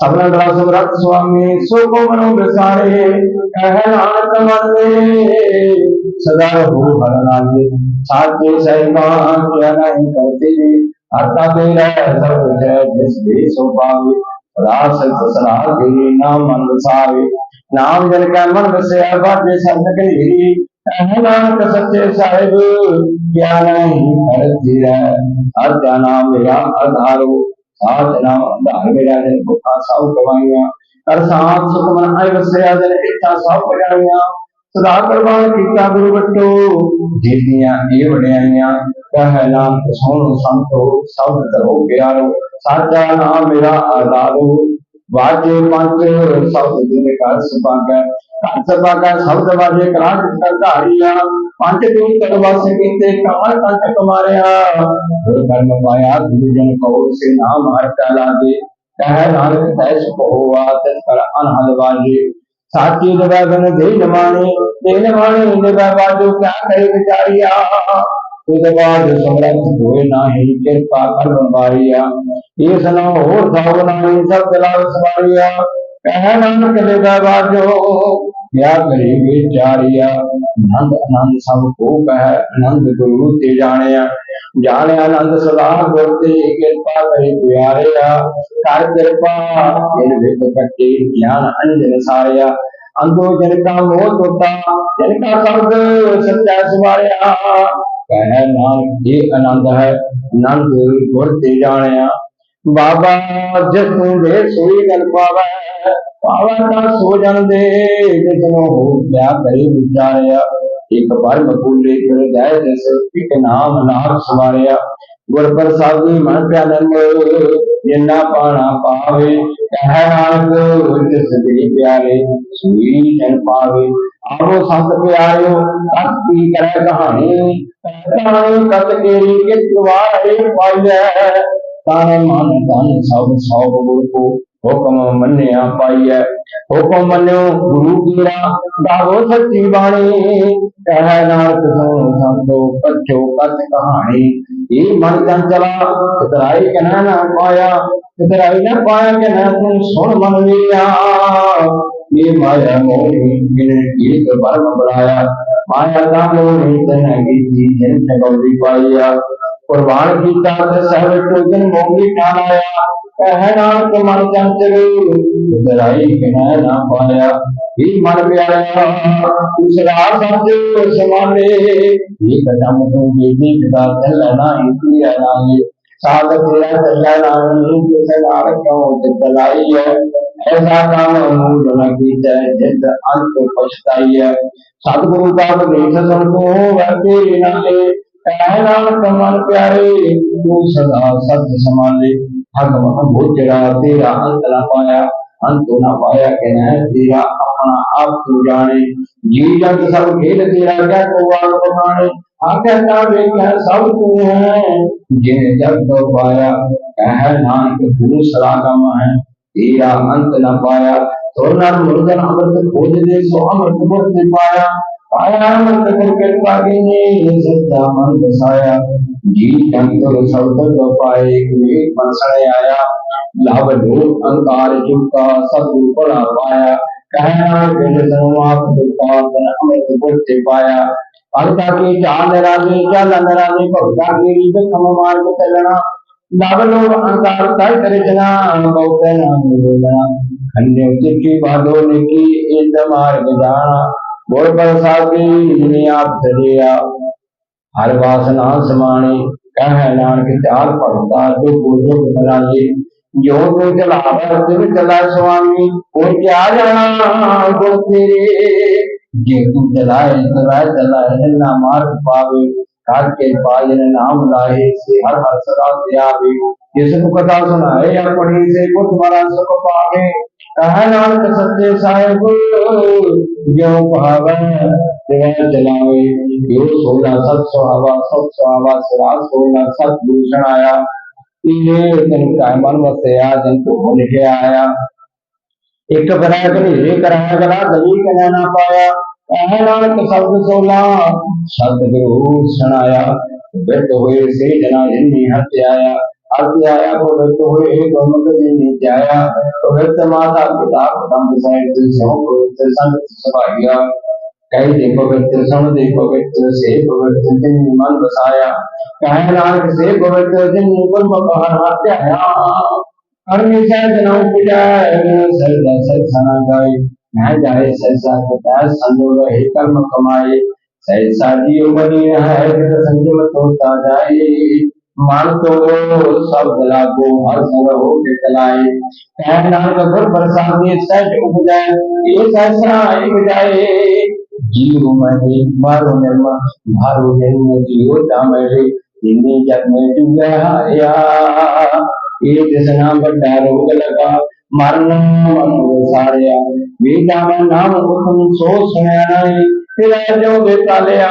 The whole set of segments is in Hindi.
सबरंद्रा सम्राट स्वामी सुख मनो बिसारे कहनाथ वंदे सदा हो हर राजे साचे सैमान क्या नहीं करते आता तेरा सब जय जिस देश पावे रास ससरा के नाम मन बसावे नाम जन का मन बसे बाटे संत कही कहनाथ सच्चे साहिब। क्या नहीं करते हर क्या नाम मेरा आधारो। ਸਾਧ ਨਾਮ ਅੰਧਾਰ ਮੇਰਾ ਜਨ ਭੁੱਖਾ ਸਭ ਗਵਾਈਆਂ ਅਰਸਾਨ ਸੁਖਮਨ ਆਇ ਵਸਿਆ ਜਨ ਇੱਥਾ ਸਭ ਪੜਾਈਆਂ ਸਦਾ ਪ੍ਰਵਾਨ ਕੀਤਾ ਗੁਰੂ ਵਟੋ ਜਿਤਨੀਆਂ ਇਹ ਵਡਿਆਈਆਂ ਕਹੈ ਨਾਮ ਸੋਹਣ ਸੰਤੋ ਸਭ ਤਰੋ ਗਿਆਰੋ ਸਾਚਾ ਨਾਮ ਮੇਰਾ ਆਰਾਧੋ ਵਾਜੇ ਪੰਜ ਸ਼ਬਦ ਦੇ ਘਰ ਸੁਭਾਗਾ ਘਰ ਸੁਭਾਗਾ ਸ਼ਬਦ ਵਾਜੇ ਕਰਾਂ ਕਰ ਧਾਰੀਆ ਪੰਜ ਦੂਰ ਤਲਵਾਸ ਕੀਤੇ ਕਮਲ ਕੰਟ ਕਮਾਰਿਆ। ਗੁਰ ਕਰਮ ਪਾਇਆ ਗੁਰੂ ਜਨ ਕੋ ਸੇ ਨਾਮ ਹਰ ਕਲਾ ਦੇ ਕਹਿ ਨਾਨਕ ਤੈ ਸੁਖ ਹੋਆ, ਤਿਸ ਕਰ ਅਨਹਦ ਵਾਜੇ। ਸਾਚੀ ਦਵਾ ਬਨ ਦੇ ਜਮਾਨੇ ਦੇ ਜਮਾਨੇ ਨਿਵਾ ਬਾਜੋ ਕਿਆ ਕਰੇ ਵਿਚਾਰੀਆ। ਉਹਦੇ ਬਾਅਦ ਸਮਰੱਥ ਹੋਏ ਨਾਹੀ, ਕਿਰਪਾ ਕਰ ਬੰਬਾਰੀਆ ਇਸ ਨਾ ਹੋਰ ਸਾਵ ਨਾਹੀ, ਸਭ ਦਿਲਾਰ ਸਵਾਰੀਆ। ਕਹਿ ਨਾਨਕ ਦੇ ਬਾਜੋ ਕਿਆ ਕਰੀ ਵਿਚਾਰੀਆ ਆਨੰਦ ਆਨੰਦ ਸਭ ਕੋ ਕਹਿ, ਆਨੰਦ ਗੁਰੂ ਤੇ ਜਾਣਿਆ। ਜਾਣਿਆ ਆਨੰਦ ਸਦਾ ਗੁਰ ਤੇ, ਕਿਰਪਾ ਕਰੇ ਪਿਆਰਿਆ। ਕਰ ਕਿਰਪਾ ਇਹ ਵਿਦ ਕੱਟੇ, ਗਿਆਨ ਅੰਜਨ ਸਾਰਿਆ। ਅੰਦੋ ਜਨ ਕਾ ਮੋਹ ਟੋਟਾ ਜਨ ਕਾ ਸ਼ਬਦ ਸੱਚਾ ਸਵਾਰਿਆ। ਕਹਿ ਨਾਮ ਇਹ ਆਨੰਦ ਹੈ। ਆਨੰਦ ਗੁਰ ਤੇ ਜਾਣਿਆ, ਬਾਬਾ, ਜਿਸ ਤੂੰ ਦੇ ਸੋਈ ਗਲ ਪਾਵੈ ਪਾਵੈ ਤਾਂ ਸੋ ਜਾਂਦੇ ਦੇ ਜਿਸ ਨੂੰ ਹੋ ਗਿਆ ਕਰੇ ਵਿਚਾਰਿਆ। ਇੱਕ ਪਰਮ ਭੁੱਲੇ ਕਰ ਜਾਏ ਜਿਸ ਇੱਕ ਨਾਮ ਨਾਮ ਸਵਾਰਿਆ। ਗੁਰ ਪ੍ਰਸਾਦੀ ਮਨ ਪਿਆਨੰਦ ਜਿੰਨਾ ਪਾਣਾ ਪਾਵੇ ਕਹਿ ਨਾਨਕ ਜਿਸ ਦੇ ਪਿਆਰੇ ਸੂਈ ਜਨ ਪਾਵੇ। ਆਵੋ ਸੰਤ ਪਿਆਰਿਓ ਤਤ ਕੀ ਕਰੈ ਕਹਾਣੀ? ਕਹਾਣੀ ਕਤ ਕੇਰੀ ਕਿਤ ਵਾਰੇ ਪਾਈਐ? ਤਾਨੇ ਮਨ ਤਨ ਸਭ ਸਭ ਗੁਰ ਕੋ ਹੁਕਮ ਮੰਨਿਆ ਪਾਈਐ। ਹੁਕਮ ਮੰਨਿਓ ਗੁਰੂ ਕੀਰਾ ਗਾਵੋ ਸੱਚੀ ਬਾਣੀ। ਕਹਿ ਨਾਨਕ ਸੁਣ ਸੰਤੋ, ਪਛੋ ਕਤ ਕਹਾਣੀ। ਇਹ ਮਨ ਚੰਚਲਾ, ਕਤਰਾਈ ਕਨਾ ਨਾ ਪਾਇਆ, ਕਤਰਾਈ ਨਾ ਪਾਇਆ ਕਿ ਨਾ ਤੂੰ ਸੁਣ ਮਨ ਲਿਆ ਇਹ ਮਾਇਆ ਮੋਹੀ ਜਿਨੇ ਇੱਕ ਬਰਮ ਬਣਾਇਆ। ਮਾਇਆ ਦਾ ਮੋਹੀ ਤਨ ਕੀਤੀ, ਜਿਨ ਤਗੌਦੀ ਪਾਈਆ ਕੁਰਬਾਨ ਕੀਤਾ ਤੇ ਸਹਿਬ ਟੋਜਨ ਮੋਗੀ ਠਾਣ ਆਇਆ ਕਹਿਣਾ ਕਿ ਮਨ ਚੰਚਲੇ। ਦਰਾਈ ਕਹਿ ਨਾ ਪਾਇਆ ਹੀ ਮਨ ਪਿਆਰਾ ਉਸਰਾ ਸਮਝ ਸਮਾਲੇ ਇਹ ਕਦਮ ਤੋਂ ਬੇਦੀ ਦਾ ਲੈਣਾ ਇਤਿਆ ਨਾਲੇ। ਸਾਧ ਤੇਰਾ ਚੱਲਾ ਨਾਲੇ ਕਿਸਨਾਰ ਕਿਉਂ ਦਿੱਤਲਾਈ ਹੈ ਐਸਾ ਕੰਮ ਮੂਲ ਨਾ ਕੀਤਾ ਜਿੰਦ ਅੰਤ ਪਛਤਾਈ ਹੈ ਸਤਿਗੁਰੂ ਦਾ ਉਪਦੇਸ਼ ਸੁਣ ਕੋ ਵਰਤੇ ਨਾਲੇ ਕਹਿ ਨਾਨਕ ਮਨ ਪਿਆਰੇ ਤੂੰ ਸਦਾ ਸਤ ਸਮਾਲੇ संभाले हक मत भोजरा तेरा अंत न पाया अंत न पाया कि न तेरा अपना आप तू जाने जी जग सब खेल तेरा क्या को वाल बनाने आख्या वेख्या सब तू है जिन जग तो पाया कह नानक गुरु सलागम है तेरा अंत न पाया सोनर मुर्गन अमृत खोज दे सो अमृत मुक्त पाया बसाया जी जंतुर शब्द पाए वे मन आया लाभ ढूंढ अंकार चुका सतगुरु पड़ा पाया कहना के समाप दुपातन अमृत मुक्त पाया अंता की चाल रानी चल नरानी भक्ता की रीत खम मार्ग चलना लाभलो अंकार काय रचना बहुत नाम बोलना अन्य की बादो ने की एक मार्ग जाना बोल आप दरिया हर वासना समाने, कह नानक चार पड़ता जो पूजो बनाए जो तो चलावा तुम चला स्वामी। जे तू चलाए चलाए चलाए, ना मार्ग पावे। हर के पायन नाम लाए से हर हर सदा को कथा सुनाए अपनी से को तुम्हारा सुख पावे। नानक सत्य साहेब जो पावे तिवह चलावे यो सोना सत सुहावा सत सुहावा सिराज सोना सत भूषण आया ये दिन का मन वसया दिन को भूल के आया एक बनाया करी कराया गला दली कना ना पाया नानक शब्द सोला सतगुरु सुनाया, व्यक्त हुए से जना जिन्नी हत्याया अध्याया को व्यक्त हुए गोमुख जी नित्याया तो व्यक्त माता पिता प्रथम साहित्य सौ पवित्र संत सभाग्या कई दे पवित्र सम दे पवित्र से पवित्र जिन मन बसाया। कह से पवित्र जिन मुकुल मकान हत्याया कर्म जना उपजाय सरदा जाए सहसा पिता संयोग हे कर्म कमाए। सहसा जीव बनी है संजम होता जाए। मान तो सब लागो हर संग हो के चलाए कह नानक गुर प्रसाद ये सच उपजाए ये सहसा एक जाए। जीव महे मारो निर्मा मारो निर्म जीव तामरे इन्हीं जग में डूबे हाया ये। जिसना बड़ा रोग लगा मरण मन सारिया वेदा नाम हुक्म सो सुनया फिर जो बेतालिया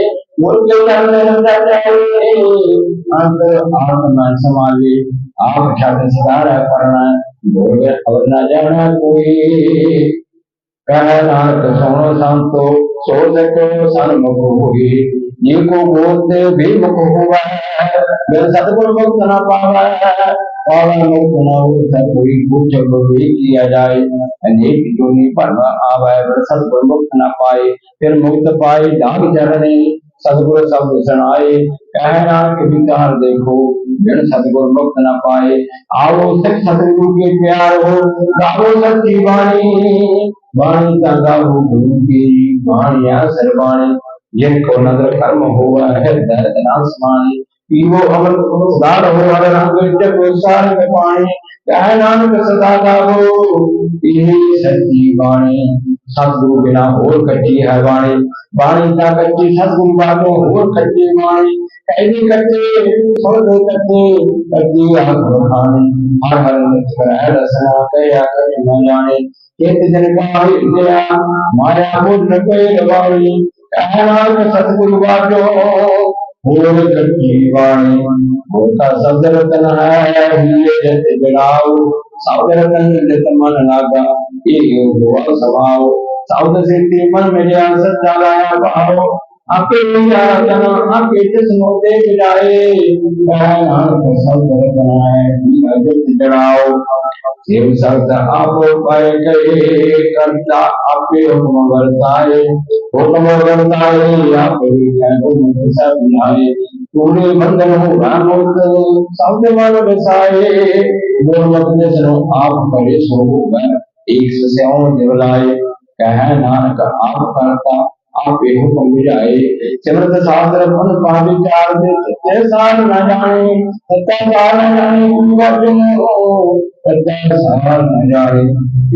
अंत आत्मा समाले आप छात्र सदारा पढ़ना बोल और न जाना कोई कह नानक सोनो संतो सो सको सन्मुख होई ये को बोलते भी मुख हुआ है मेरे सतगुरु मुक्त न पावा है पावा मुक्त न हो कोई कुछ भी किया जाए अनेक जोनी पर आवे सतगुरु मुक्त न पाए फिर मुक्त पाए दाग चरणे सतगुरु शब्द सुनाए, कह नानक विचार देखो जन सतगुरु मुक्त न पाए। आओ सिख सतगुरु के प्यार हो, गाओ सच्ची वाणी। वाणी का गाओ गुरु की वाणिया सरवाणी जिनको नज़र कर्म हुआ है, दर्द नासमानी पीवो अमृत उदार हो हर रंग जग सार में पानी कह नानक सदा गावो यही सच्ची वाणी। सतगुरु बिना और कच्ची है वाणी। वाणी का कच्ची सतगुरु बातों और कच्ची वाणी। कैदी कच्चे सोच कच्चे कच्ची आँख खानी हर हर नित कर रसना कया कर न जाने। चेत जन का गया, माया बुद्ध पे रवाई कहना सतगुरु बाटो और कच्ची वाणी। उनका शब्द रतन है हीरे जैसे जड़ाओ saudara kan teman teman naga ini buat sama saudara si timan media sedang apa? ਆਪੇ ਜਾ ਜਨ ਆਪੇ ਤਿਸ ਮੋਤੇ ਜੜਾਏ ਮੈਂ ਨਾਨਕ ਸਭ ਕਰ ਬਣਾਏ ਅਜਿਤ ਜੜਾਓ ਸੇਵ ਸਰਤ ਆਪੋ ਪਾਏ ਕਹੇ ਕਰਤਾ ਆਪੇ ਹੁਕਮ ਵਰਤਾਏ। ਹੁਕਮ ਵਰਤਾਏ, ਆਪੇ ਹੈ ਹੁਕਮ ਸਭ ਨਾਏ ਪੂਰੇ ਬੰਧਨ ਹੋਣਾ ਮੁਕਤ ਸਭ ਦੇ ਮਨ ਵਸਾਏ। ਗੁਰਮਤਿ ਨੇ ਸਰੋ ਆਪ ਕਰੇ ਸੋ ਹੋਵੇ ਏਕ ਸਸਿਆਉ ਨਿਵਲਾਏ ਕਹਿ ਨਾਨਕ, ਆਪ ਕਰਤਾ ਆਪੇ ਸਮਝਾਏ। ਸਿਮਰਤ ਸਾਧਰ ਮਨ ਪਾਵੀ ਚਾਰ ਦੇ ਤੇ ਸਾਧ ਨਾ ਜਾਣੇ, ਸੱਤਾ ਚਾਰ ਨਾ ਜਾਣੇ, ਗੁਰੂ ਅਰਜਨ ਹੋ। ਸੱਤਾ ਸਾਧ ਨਾ ਜਾਣੇ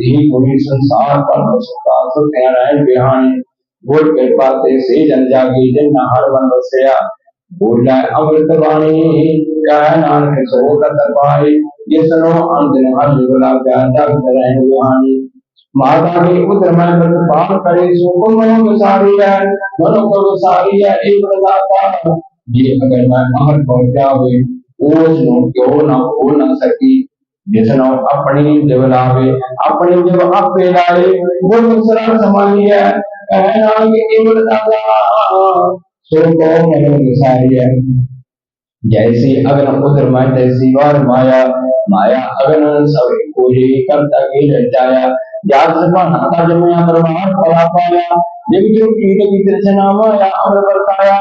ਇਹ ਕੋਈ ਸੰਸਾਰ ਪਰ ਸੁਖਾ ਸੋ ਕਹਿਣਾ ਹੈ ਬਿਹਾਨੀ ਗੁਰ ਕਿਰਪਾ ਤੇ ਸੇ ਜਨ ਜਾਗੀ, ਜਨ ਨਾਹਰ ਬਨ ਵਸਿਆ। ਬੋਲਾ ਅੰਮ੍ਰਿਤ ਬਾਣੀ, ਕਹਿ ਨਾਨਕ ਸੋ ਕਤ ਪਾਏ ਜਿਸਨੋ ਅੰਦਰ ਹਰਿ ਗੁਲਾਬ ਦਾ ਦਰਦ ਰਹਿ ਬਿਹਾਨੀ माता के उदर में पार करे सो को मनो विसारी है मनो को विसारी है, एक प्रदाता ये अगर मैं अमर पहुँच जावे ओस नो क्यों ना हो ना सकी, जिसनो अपनी दिवलावे अपनी जब आपे लाए, वो दूसरा समानी है, कहना कि एक प्रदाता सो को मनो विसारी है? जैसी अगन उदर में तैसी वार माया माया अगन सबको ही करता के जाया यादृपण अजमया प्रमाण फला पाया जब जो कीट की दर्शना माया अमर बरताया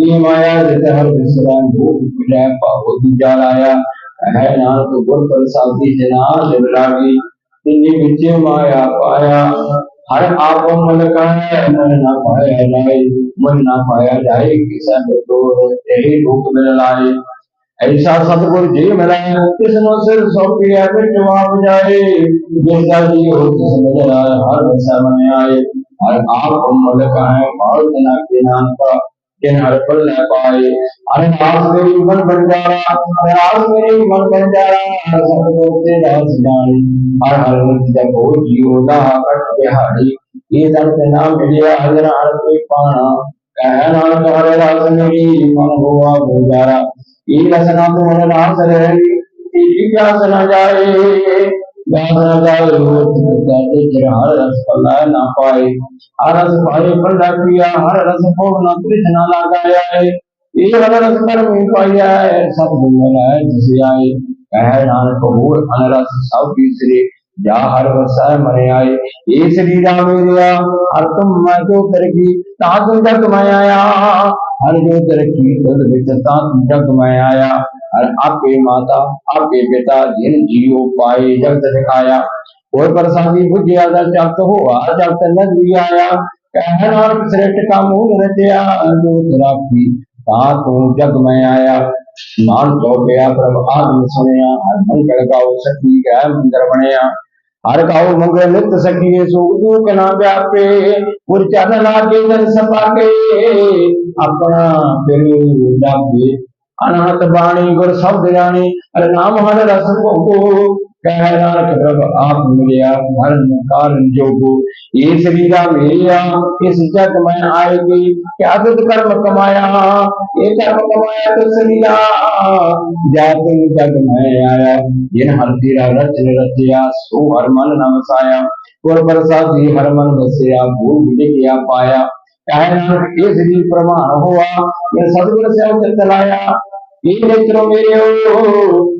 ये माया जैसे हर विश्राम भूख विजय पाहो जालाया है नानक गुर पर साथी जना जब लागी तिन्नी विच माया पाया हर आप मन कहे मन ना पाया जाए मन ना पाया जाए किसा तो यही रूप मिल लाए ऐसा सतगुर जी मिला किसनो सिर सौंपिया बिटवा बजाए जैसा जी हो तिस मिल आए, हर दशा मन आए। हर आप मन कहे बहुत ना के नाम का जिन हर पल न पाए। अरे नाथ मेरी मन बन जारा अरे नाथ मेरी मन बन जारा हर सतगुर तेरा सिधानी हर हर जब हो जीव दा कट बिहारी, ये दर के नाम मिलिया हजर हर कोई पाना। कह हरे रस मन हुआ गुजारा ये रसना तो मन रास रही तेरी प्यास न जाए प्यास न रोज कहते चिर हर रस पल्ला ना पाए हर रस पाए पल्ला पिया हर रस भोग न तृष्णा लगाया है ये हर रस कर में पाया है सब गुण है जिसे आए कह नानक हो अनरस सब तीसरे जा हर वसाय मरे आए ये शरीरा मेरिया हर तुम मैं जो मैं आया हर जो तुम जग मैं आया हर आपे माता आपे पिता, जिन जियो पाए जगत दिखाया। और प्रसादी बुझिया दा जगत हुआ जगत नदी आया कह नानक श्रेष्ठ का मुँह रचया जो राखी ता तू जग मैं आया मान गया प्रभ आदम सुनया, हर मंगल गाओ सखी गै मंदिर बनया। हर गाओ मंगल नित सखी सुख दुख ना व्यापे पुर चरण लागे जन सपा के अपना फिर लागे अनाथ बाणी गुर शब्द जाने अरे नाम हर रस को कह नानक प्रभ, आप मिलिया धर्म कारण जोगो। ये शरीरा मेरिया इस जग में आएगी क्या तुझ कर्म कमाया? ये कर्म कमाया तो शरीरा जा जग में आया। जिन हर तेरा रचन रचिया, सो हर मन न वसाया और बरसाती हर मन बसया भूल किया पाया। कह नानक, ये शरीर प्रमाण हुआ। ये सदगुर से चलाया। ये नेत्रों मेरे ओ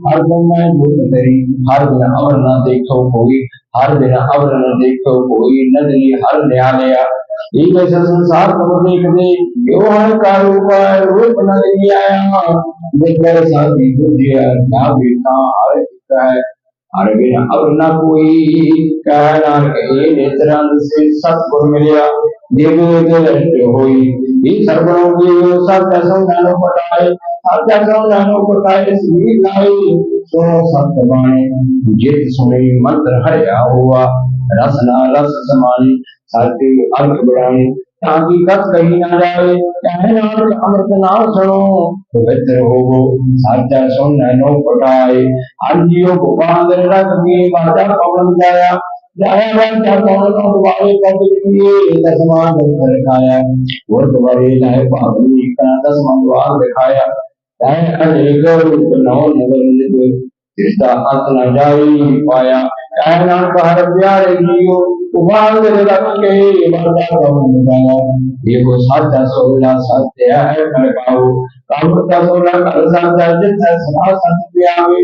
हर दिन मैं भूत तेरी हर दिन अवर न देखो कोई हर दिन अवर न देखो कोई नदरी हर न्यालया ये जैसे संसार तुम देख दे यो हर का रूप है, रूप न नहीं आया देख मेरे साथी बुझिया ना बेटा हर एक है हर बिन अवर न कोई कह नानक ये नेत्रांत से सतगुर मिलिया देव दृष्ट होई सत्य संज्ञानो पटाए सत्य संज्ञानो पटाए श्री लाई सुनो सत्य बाणी जित सुनी मंत्र हरिया हुआ रसना रस समानी, साथी अर्थ बढ़ाए, ताकि कत कहीं ना जाए। कहे नानक अमृत नाम सुनो, पवित्र होगो साचा सुन नो पटाए। हर जियो को बांधर रख दिए, बाजा पवन जाया। दसमान कर खाया वो तुम्हारे लाए पावनी का दसमान द्वार दिखाया चाहे अनेक नौ नगर तिरता अंत न जाई पाया कहे नानक हर प्यारे जियो उबाल रख के बंदा पवन जाया ये वो साचा सोला सत्य है करकाओ कामता सोला कर साचा जित सदा सत्य आवे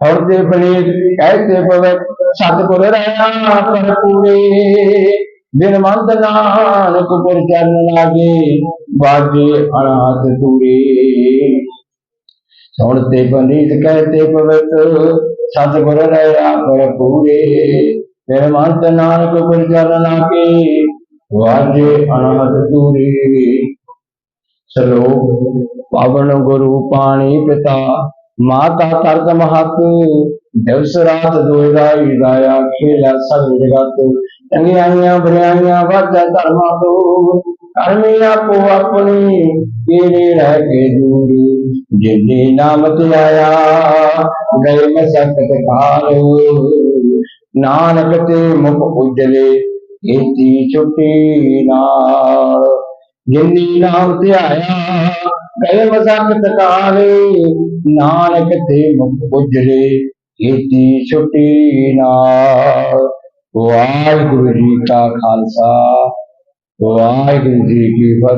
हरते बने कहते पवत सतगुर रहना कर पूरे बिन मंत नानक पुर चरण लागे बाजे अनाथ तूरे सुनते पंडित कहते पवित्र सतगुर रहा पर पूरे फिर मंत नानक पुर चरण लागे वाजे अनाथ तूरे श्लोक पावन गुरु पाणी पिता माता तरत महत दिवस रात दोहराई गाया खेला सब जगत चंगियाइया बुराइयां वध धर्म दो करनी आपो अपनी तेरे रह के दूर जिन्ने नाम ते आया गए मसकत काल नानक ते मुख उजले इति छुट्टी नाल जिन्नी नाम ಕೈವಸಂತ ಕಾಲೇ छुट्टी ना वाहगुरु जी का खालसा वाहगुरु जी की